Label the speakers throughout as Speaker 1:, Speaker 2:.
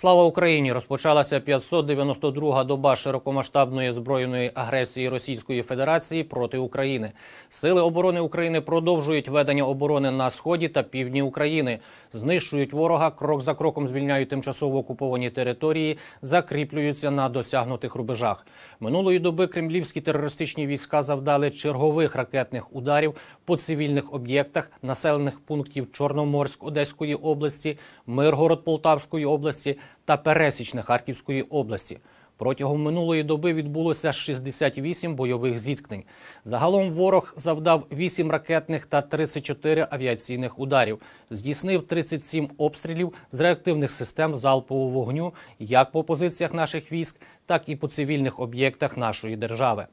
Speaker 1: Слава Україні! Розпочалася 592-га доба широкомасштабної збройної агресії Російської Федерації проти України. Сили оборони України продовжують ведення оборони на сході та півдні України, знищують ворога, крок за кроком звільняють тимчасово окуповані території, закріплюються на досягнутих рубежах. Минулої доби кремлівські терористичні війська завдали чергових ракетних ударів по цивільних об'єктах населених пунктів Чорноморськ Одеської області, Миргород Полтавської області та Пересічне Харківської області. Протягом минулої доби відбулося 68 бойових зіткнень. Загалом ворог завдав 8 ракетних та 34 авіаційних ударів, здійснив 37 обстрілів з реактивних систем залпового вогню як по позиціях наших військ, так і по цивільних об'єктах нашої держави.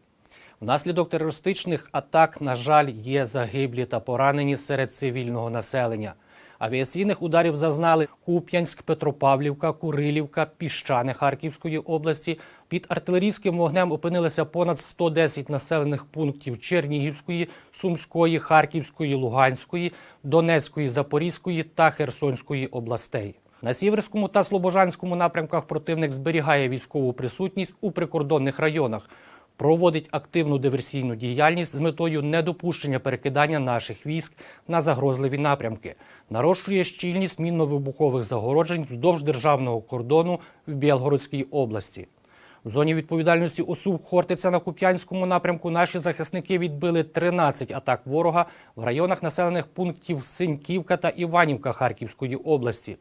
Speaker 1: Внаслідок терористичних атак, на жаль, є загиблі та поранені серед цивільного населення. Авіаційних ударів зазнали Куп'янськ, Петропавлівка, Курилівка, Піщани Харківської області. Під артилерійським вогнем опинилися понад 110 населених пунктів Чернігівської, Сумської, Харківської, Луганської, Донецької, Запорізької та Херсонської областей. На Сіверському та Слобожанському напрямках противник зберігає військову присутність у прикордонних районах проводить активну диверсійну діяльність з метою недопущення перекидання наших військ на загрозливі напрямки, нарощує щільність мінно-вибухових загороджень вздовж державного кордону в Білгородській області. В зоні відповідальності ОСУ Хортиця на Куп'янському напрямку наші захисники відбили 13 атак ворога в районах населених пунктів Синьківка та Іванівка Харківської області.